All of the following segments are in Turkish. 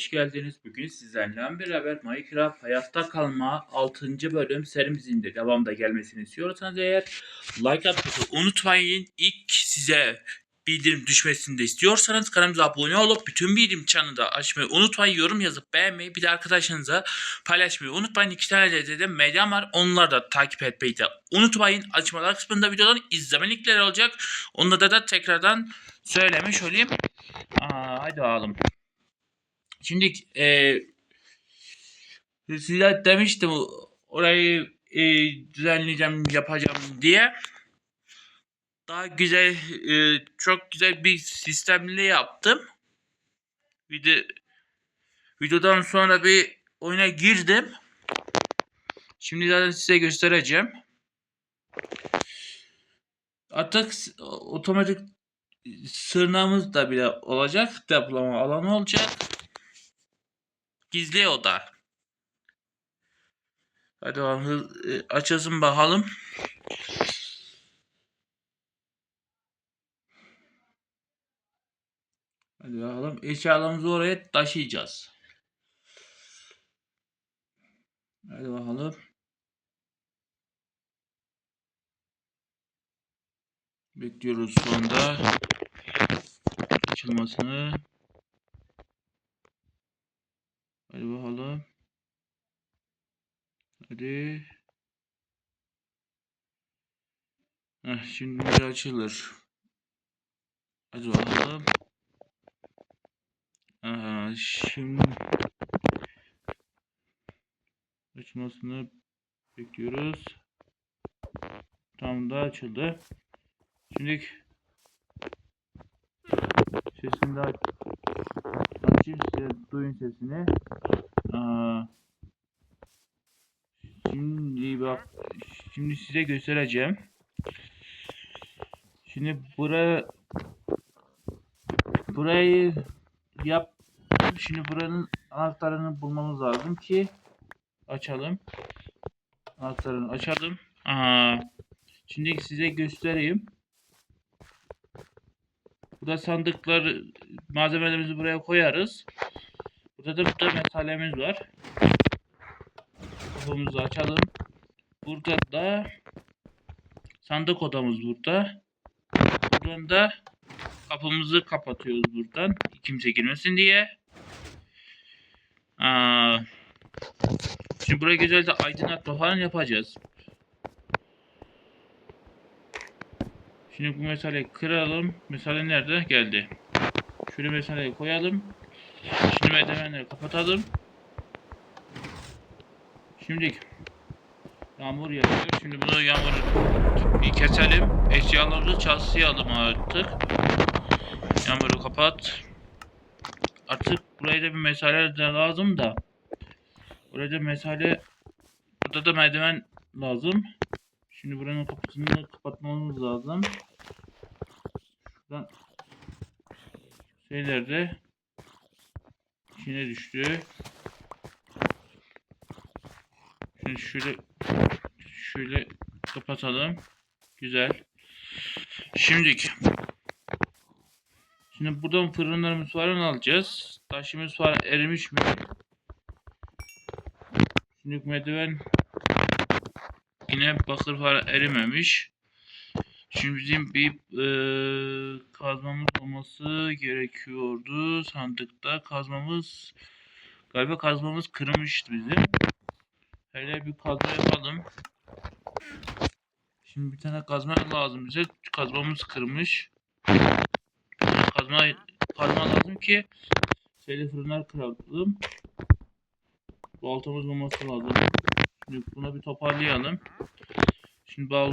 hoş geldiniz. Bugün sizlerle beraber Minecraft Hayatta Kalma 6. bölüm serimizin de devamda gelmesini istiyorsanız eğer like atmayı unutmayın. İlk size bildirim düşmesini de istiyorsanız kanalımıza abone olup bütün bildirim çanını da açmayı unutmayın. Yorum yazıp beğenmeyi bir de arkadaşlarınıza paylaşmayı unutmayın. İki tane de dedim medya var. Onları da takip etmeyi de unutmayın. Açmalar kısmında videoların izleme linkleri olacak. Onları da tekrardan söylemiş olayım. Aa, hadi bakalım. Şimdi e, size demiştim orayı e, düzenleyeceğim yapacağım diye. Daha güzel e, çok güzel bir sistemle yaptım. Video, videodan sonra bir oyuna girdim. Şimdi zaten size göstereceğim. Artık otomatik sığınağımız da bile olacak. Depolama alanı olacak. Gizli oda. Hadi bakalım e, açılsın bakalım. Hadi bakalım. Eşyalarımızı oraya taşıyacağız. Hadi bakalım. Bekliyoruz şu anda açılmasını. Hadi bakalım. Hadi. Heh, şimdi bir açılır. Hadi bakalım. Aha, şimdi açılmasını bekliyoruz. Tam da açıldı. Şimdi sesini de size duyun sesini. Şimdi bak şimdi size göstereceğim. Şimdi bura burayı yap şimdi buranın anahtarını bulmamız lazım ki açalım. Anahtarını açalım. Aha. Şimdi size göstereyim. Burada sandıklar malzemelerimizi buraya koyarız. Burada da burada metalemiz var. Kapımızı açalım. Burada da sandık odamız burada. Buradan da kapımızı kapatıyoruz buradan. Kimse girmesin diye. Aa, şimdi buraya güzel de aydınlatma falan yapacağız. Şimdi bu meseleyi kıralım. Mesele nerede? Geldi. Şöyle meseleyi koyalım. Şimdi merdivenleri kapatalım. Şimdi yağmur yağıyor. Şimdi bunu yağmur bir keselim. Eşyalarımızı çarşıyalım artık. Yağmuru kapat. Artık buraya da bir mesele de lazım da. Burada mesele burada da merdiven lazım. Şimdi buranın kapısını kapatmamız lazım. Şuradan şeyler de içine düştü. Şimdi şöyle şöyle kapatalım. Güzel. Şimdiki Şimdi buradan fırınlarımız falan alacağız. Taşımız falan erimiş mi? Şimdi merdiven yine bakır falan erimemiş. Şimdi bizim bir eee, kazmamız olması gerekiyordu. Sandıkta kazmamız galiba kazmamız kırmıştı bizim. Hele bir kazma yapalım. Şimdi bir tane kazma lazım bize. Kazmamız kırmış. Kazma kazma lazım ki şeyli fırınlar kıralım. Baltamız olması lazım. Şimdi buna bir toparlayalım. Şimdi bal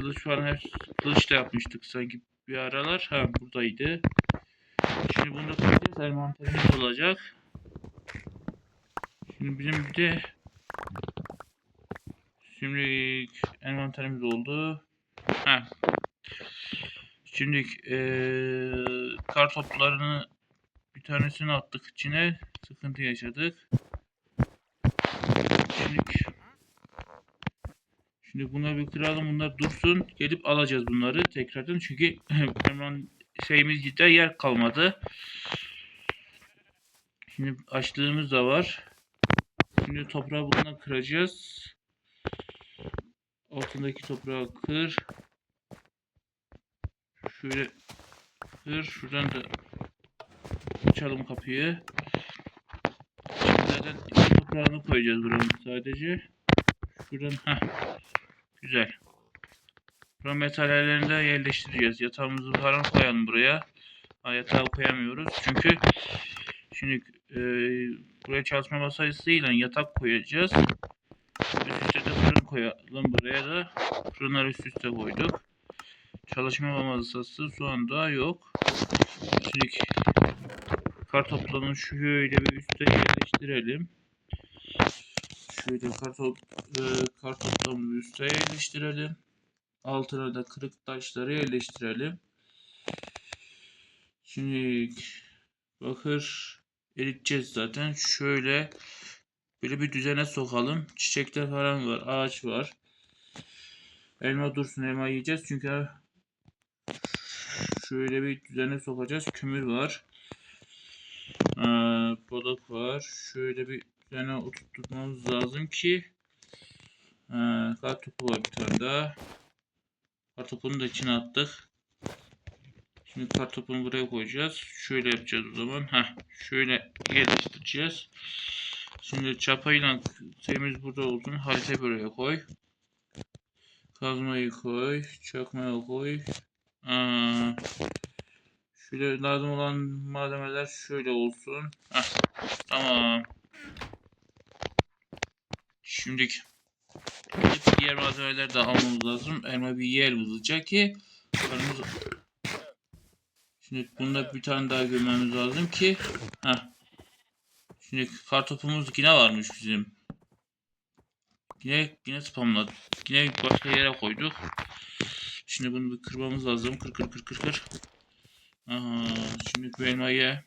kılıç falan hep kılıç da yapmıştık sanki bir aralar. Ha buradaydı. Şimdi bunu koyacağız. Envanterimiz olacak. Şimdi bizim bir de Şimdi envanterimiz oldu. Ha. Şimdi eee kar toplarını bir tanesini attık içine. Sıkıntı yaşadık. Şimdi Şimdi bunları bir kıralım. Bunlar dursun. Gelip alacağız bunları tekrardan. Çünkü hemen şeyimizde yer kalmadı. Şimdi açtığımız da var. Şimdi toprağı bundan kıracağız. Altındaki toprağı kır. Şöyle kır. Şuradan da açalım kapıyı. Şimdi zaten toprağını koyacağız buranın sadece. Şuradan ha güzel. Buranın metallerini de yerleştireceğiz. Yatağımızı falan koyalım buraya. Ha, yatağı koyamıyoruz çünkü şimdi e, buraya çalışma masasıyla yatak koyacağız. Üst üste de fırın koyalım buraya da. Fırınları üst üste koyduk. Çalışma masası şu anda yok. Şimdi kartoplarını şöyle bir üste yerleştirelim. Şöyle kartop, e, kartoplarımızı üste yerleştirelim. Altına da kırık taşları yerleştirelim. Şimdi bakır eriteceğiz zaten. Şöyle böyle bir düzene sokalım. Çiçekler falan var. Ağaç var. Elma dursun elma yiyeceğiz. Çünkü şöyle bir düzene sokacağız. Kümür var. Ee, balık var. Şöyle bir düzene oturtmamız lazım ki ee, kartopu var bir tane daha. Kartopunu da içine attık. Şimdi kartopunu buraya koyacağız. Şöyle yapacağız o zaman. Heh, şöyle yerleştireceğiz. Şimdi çapayla şeyimiz burada olsun. Harita buraya koy. Kazmayı koy. Çakmayı koy. Aa, şöyle lazım olan malzemeler şöyle olsun. Heh, tamam. Şimdi diğer malzemeleri de almamız lazım. Elma bir yer bulacak ki karnımız Şimdi bunda bir tane daha görmemiz lazım ki Heh. Şimdi kartopumuz yine varmış bizim. Yine yine spamladık. Yine başka yere koyduk. Şimdi bunu bir kırmamız lazım. Kır kır kır kır kır. Aha, şimdi bu elmayı ye.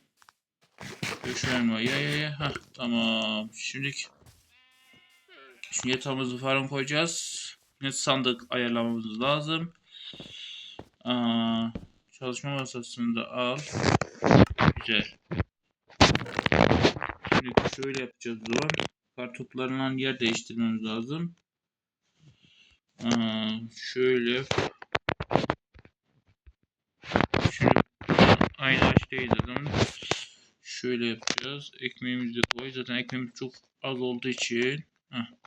Şu elmayı ye ye ye. Heh, tamam. Şimdi Şimdi yatağımızı falan koyacağız. Yine sandık ayarlamamız lazım. Aa, çalışma masasını da al. Güzel. Şimdi şöyle yapacağız o zaman. Kartoplarla yer değiştirmemiz lazım. Aa, şöyle. Şöyle aynı aç değil zaten. Şöyle yapacağız. Ekmeğimizi koy. Zaten ekmeğimiz çok az olduğu için. Heh.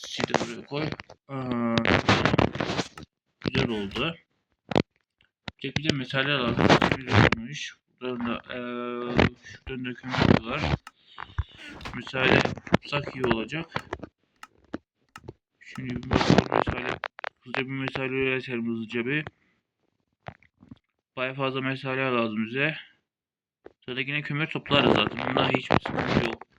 Sisi de buraya koy. Aa, güzel oldu. Tek bir de mesele lazım. Güzel olmuş. Buradan da ee, şuradan da kömür var. Mesale tutsak iyi olacak. Şimdi bir bakalım mesale. Hızlıca bir mesale üretelim hızlıca bir. Baya fazla mesale lazım bize. Sonra yine kömür toplarız zaten. Bunda hiçbir sıkıntı yok.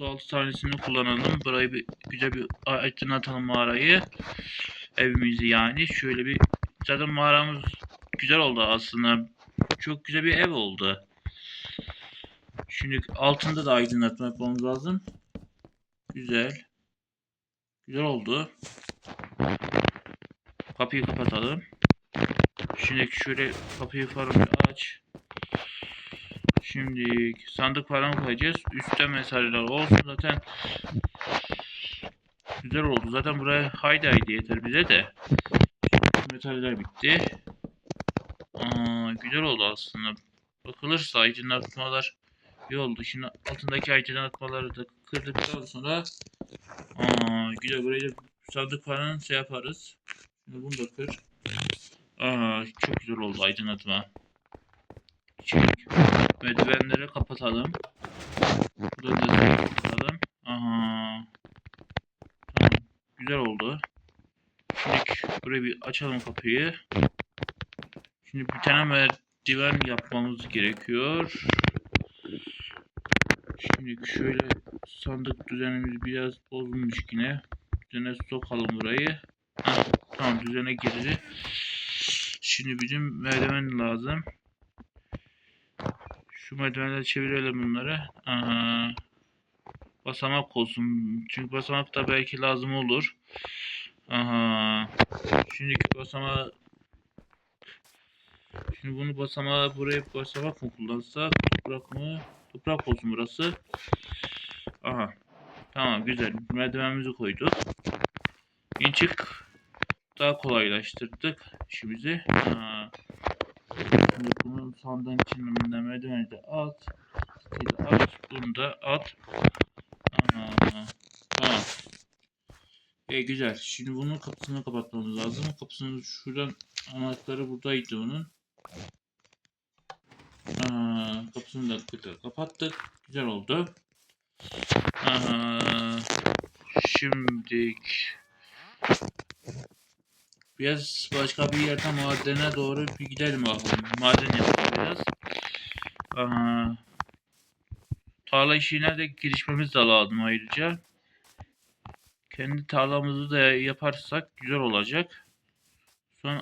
Şu 36 tanesini kullanalım. Burayı bir güzel bir aydınlatalım mağarayı. Evimizi yani. Şöyle bir zaten mağaramız güzel oldu aslında. Çok güzel bir ev oldu. Şimdi altında da aydınlatma yapmamız lazım. Güzel. Güzel oldu. Kapıyı kapatalım. Şimdi şöyle kapıyı falan aç. Şimdi sandık falan koyacağız. Üstte meseleler olsun zaten. Güzel oldu. Zaten buraya haydi haydi yeter bize de. Metaller bitti. Aa, güzel oldu aslında. Bakılırsa aydınlatmalar iyi oldu. Şimdi altındaki aydınlatmaları da kırdıktan sonra aa, güzel burayı da sandık falan şey yaparız. Şimdi bunu da kır. Aa, çok güzel oldu aydınlatma. Şimdi merdivenleri kapatalım. Buradan da kapatalım. Aha. Tamam. Güzel oldu. Şimdi buraya bir açalım kapıyı. Şimdi bir tane merdiven yapmamız gerekiyor. Şimdi şöyle sandık düzenimiz biraz bozulmuş yine. Düzene sokalım burayı. Heh, tamam düzene girdi. Şimdi bizim merdiven lazım. Şu merdivenleri çevirelim bunları. Aha. Basamak olsun. Çünkü basamak da belki lazım olur. Aha. Şimdiki basamağı Şimdi bunu basamağa buraya basamak mı kullansak? Toprak mı? Toprak olsun burası. Aha. Tamam güzel. Merdivenimizi koyduk. İn çık. Daha kolaylaştırdık işimizi. Ha. Şimdi bunu sandığın içinden merdiveni de at. De at. Bunu da at. Aha. Tamam. E güzel. Şimdi bunun kapısını kapatmamız lazım. Kapısını şuradan anahtarı buradaydı onun. Aa, kapısını da kırdık, kapattık. Güzel oldu. Aa, şimdi biraz başka bir yerden madene doğru bir gidelim bakalım. Maden biraz. Aa, tarla işine de girişmemiz de lazım ayrıca. Kendi tarlamızı da yaparsak güzel olacak. Son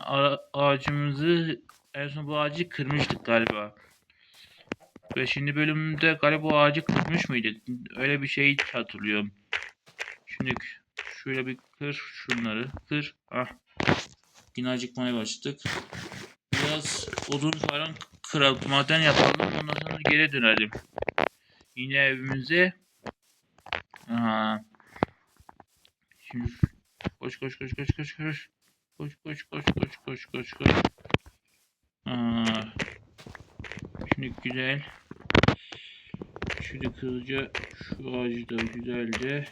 ağacımızı en son bu ağacı kırmıştık galiba. Beşinci bölümde galiba bu ağacı kırmış mıydık? Öyle bir şey hatırlıyorum. Şimdi şöyle bir kır şunları. Kır. Ah. Yine acıkmaya başladık. Biraz odun falan kıralım. Maden yapalım. Ondan sonra geri dönelim. Yine evimize. Aha. Şimdi koş koş koş koş koş koş. Koş koş koş koş koş koş koş. Aa, şimdi güzel. Şimdi kızıca şu ağacı da güzelce.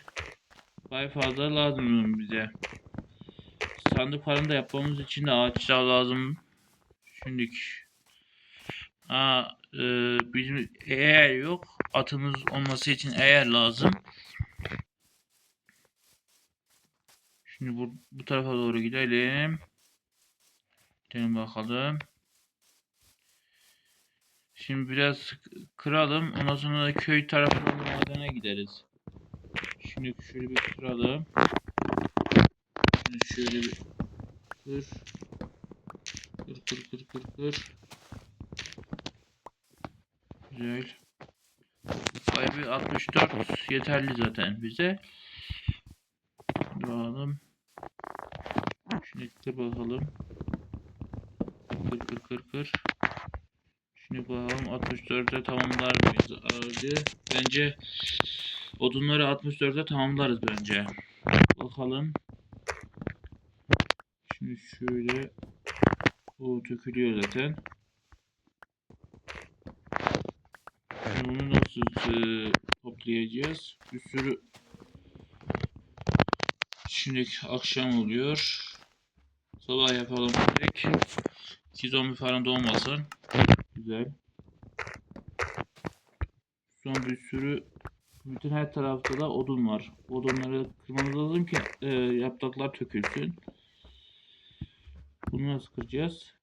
Bay fazla lazım bize. Sandık falan da yapmamız için de ağaçlar lazım. Şimdi Aa, e, bizim eğer yok atımız olması için eğer lazım. Şimdi bu, bu tarafa doğru gidelim. Gidelim bakalım. Şimdi biraz kıralım. Ondan sonra da köy tarafına madene gideriz. Şimdi şöyle bir kıralım. Şöyle bir kır. Kır kır kır kır kır. Güzel. Ay bir 64 yeterli zaten bize. Bakalım. Şimdi kır bakalım. Kır kır kır kır. Şimdi bakalım 64'e tamamlar mıyız ağacı? Bence odunları 64'e tamamlarız bence. Bakalım. Şöyle o dökülüyor zaten. Bunu nasıl e, toplayacağız? Bir sürü Şimdi akşam oluyor. Sabah yapalım direkt. Ki zombi falan doğmasın. Güzel. Son bir sürü bütün her tarafta da odun var. Odunları kırmamız lazım ki e, yapraklar tökülsün. Bunu nasıl kıracağız?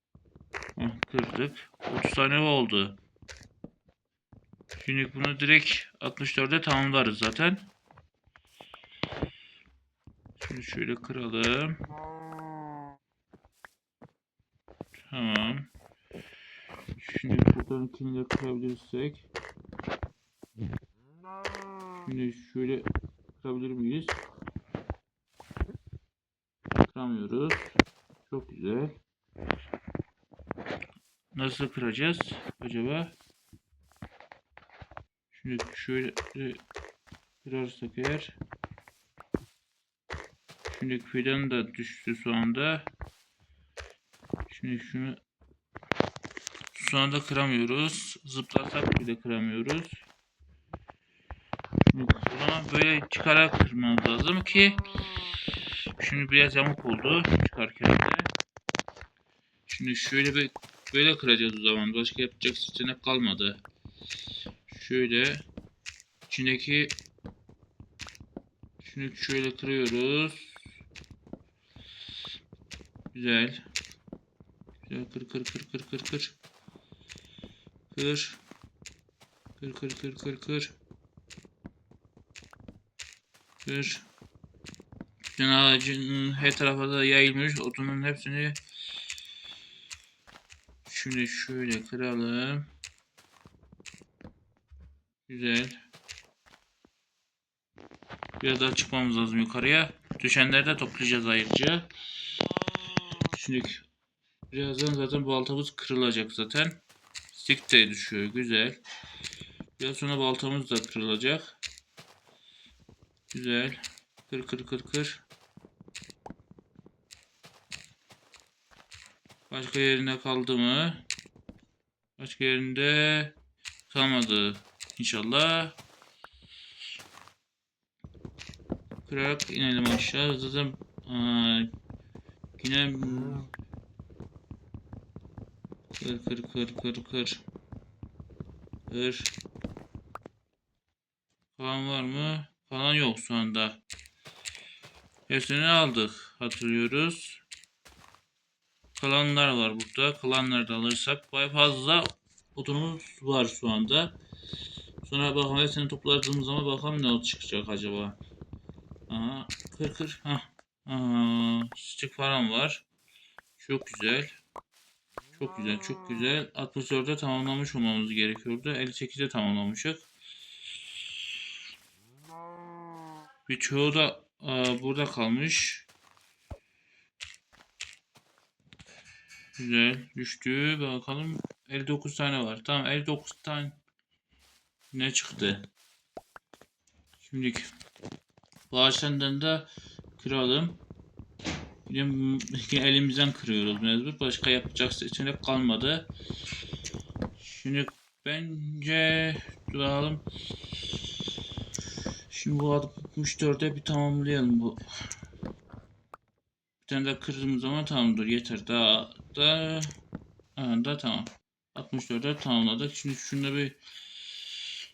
Heh, kırdık. 30 tane oldu. Şimdi bunu direkt 64'e tamamlarız zaten. Şunu şöyle kıralım. Tamam. Şimdi buradan ikini de kırabilirsek. Şimdi şöyle kırabilir miyiz? Kıramıyoruz. Çok güzel. Nasıl kıracağız acaba? Şimdi şöyle kırarsak eğer Şimdi fidan da düştü anda. Şimdi şunu şu anda kıramıyoruz. Zıplasak bile kıramıyoruz. Şimdi böyle çıkarak kırmamız lazım ki Şimdi biraz yamuk oldu çıkarken de. Şimdi şöyle bir böyle kıracağız o zaman. Başka yapacak seçenek kalmadı. Şöyle içindeki şunu şöyle kırıyoruz. Güzel. Güzel kır kır kır kır kır kır. Kır. Kır kır kır kır kır. Kır. Bütün ağacın her tarafa da yayılmış otunun hepsini Şimdi şöyle kıralım. Güzel. Biraz daha çıkmamız lazım yukarıya. Düşenleri de toplayacağız ayrıca. Şimdi Birazdan zaten baltamız kırılacak zaten. Stick de düşüyor. Güzel. Biraz sonra baltamız da kırılacak. Güzel. Kır kır kır kır. Başka yerinde kaldı mı? Başka yerinde kalmadı. İnşallah. Kırarak inelim aşağı. Zaten aa, yine kır kır kır kır kır. Kır. Kalan var mı? Kalan yok şu anda. Hepsini aldık. Hatırlıyoruz. Kalanlar var burada. Kalanları da alırsak bayağı fazla odunumuz var şu anda. Sonra bakalım hepsini topladığımız zaman bakalım ne çıkacak acaba. Aha, kır kır. Hah. Aha, falan var. Çok güzel. Çok güzel, çok güzel. 64'e tamamlamış olmamız gerekiyordu. 58'e tamamlamışık. Birçoğu da aa, burada kalmış. Güzel. Düştü. Bakalım. 59 tane var. Tamam 59 tane. Ne çıktı? Şimdi bu da kıralım. Yine elimizden kırıyoruz mecbur. Başka yapacak seçenek kalmadı. Şimdi bence duralım. Şimdi bu 64'e bir tamamlayalım bu. Bir tane daha kırdığımız zaman tamamdır. Yeter. Daha da da tamam. 64'e tamamladık. Şimdi şunda bir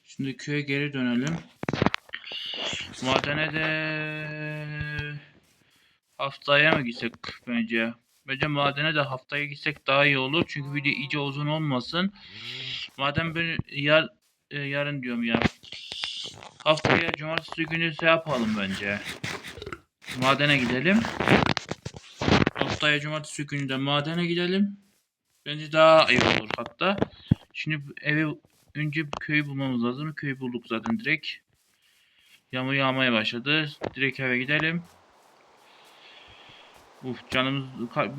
şimdi köye geri dönelim. Madene de haftaya mı gitsek bence? Bence madene de haftaya gitsek daha iyi olur. Çünkü video iyice uzun olmasın. Madem ben yar, e, yarın diyorum ya. Haftaya cumartesi günü şey yapalım bence. Madene gidelim. Haftaya cumartesi günü de madene gidelim. Bence daha iyi olur hatta. Şimdi evi önce köyü bulmamız lazım. Köyü bulduk zaten direkt. Yağmur yağmaya başladı. Direkt eve gidelim. Uf canımız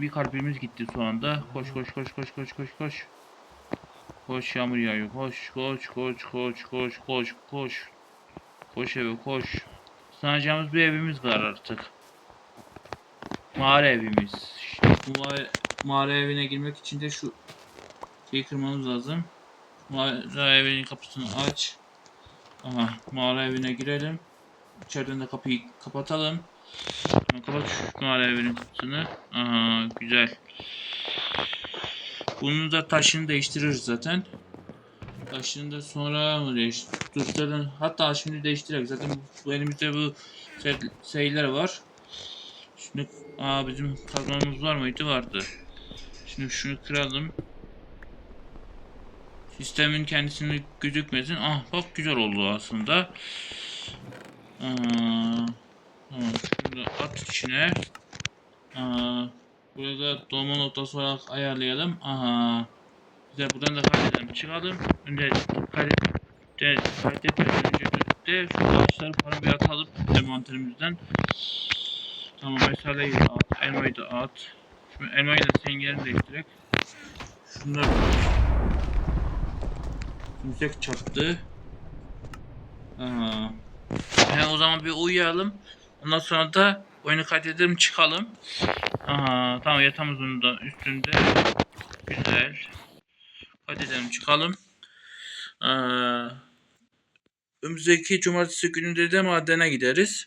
bir kalbimiz gitti şu anda. Koş koş koş koş koş koş koş. Koş yağmur yağıyor. Koş koş koş koş koş koş koş. Koş eve koş. Sanacağımız bir evimiz var artık. Mağara evimiz. Bu mağara, mağara evine girmek için de şu şeyi kırmamız lazım. Mağara evinin kapısını aç. Aha, mağara evine girelim. İçeriden de kapıyı kapatalım. Kapat şu mağara evinin kapısını. Aha, güzel. Bunu da taşını değiştiririz zaten. Taşını da sonra mı değiştir? Dur zaten hatta şimdi değiştirerek zaten bu, elimizde bu şey- şeyler var. Şimdi aa bizim kazmamız var mıydı? Vardı. Şimdi şunu kıralım. Sistemin kendisini gözükmesin. Ah bak güzel oldu aslında. Aa, tamam şunu at içine. Aa, burada dolma noktası olarak ayarlayalım. Aha. Güzel buradan da kaydedelim. Çıkalım. Önce kaydet de kaydetmeden önce de şu ağaçları para bir atalım envanterimizden. Tamam mesaleyi at. Elmayı da at. Şu elmayı da senin yerini değiştirerek. Şunları Yüksek çaktı. Aha. He, o zaman bir uyuyalım. Ondan sonra da oyunu kaydedelim çıkalım. Aha tamam yatağımızın da üstünde. Güzel. Kaydedelim çıkalım. Ee, önümüzdeki cumartesi gününde de madene gideriz.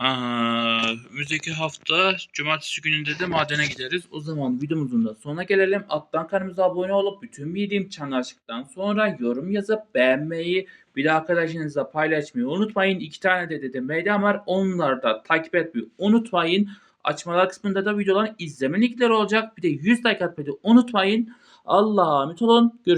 Aha, önümüzdeki hafta cumartesi gününde de madene gideriz. O zaman videomuzun da sonuna gelelim. Alttan kanalımıza abone olup bütün bildiğim çanı açtıktan sonra yorum yazıp beğenmeyi bir de arkadaşınızla paylaşmayı unutmayın. İki tane de dedim medya var. Onları da takip etmeyi unutmayın. Açmalar kısmında da videoların izleme linkleri olacak. Bir de 100 like atmayı unutmayın. Allah'a emanet olun. Görüşürüz.